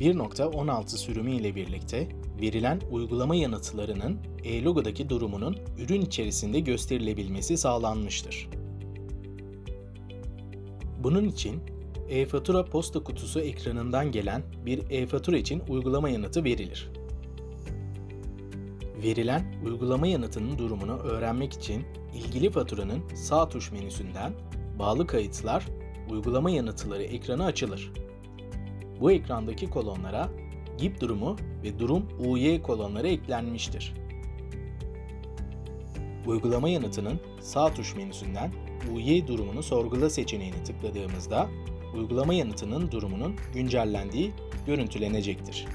1.16 sürümü ile birlikte verilen uygulama yanıtlarının e-logodaki durumunun ürün içerisinde gösterilebilmesi sağlanmıştır. Bunun için e-fatura posta kutusu ekranından gelen bir e-fatura için uygulama yanıtı verilir. Verilen uygulama yanıtının durumunu öğrenmek için ilgili faturanın sağ tuş menüsünden Bağlı kayıtlar, uygulama yanıtları ekranı açılır. Bu ekrandaki kolonlara GIP durumu ve durum UY kolonları eklenmiştir. Uygulama yanıtının sağ tuş menüsünden UY durumunu sorgula seçeneğini tıkladığımızda uygulama yanıtının durumunun güncellendiği görüntülenecektir.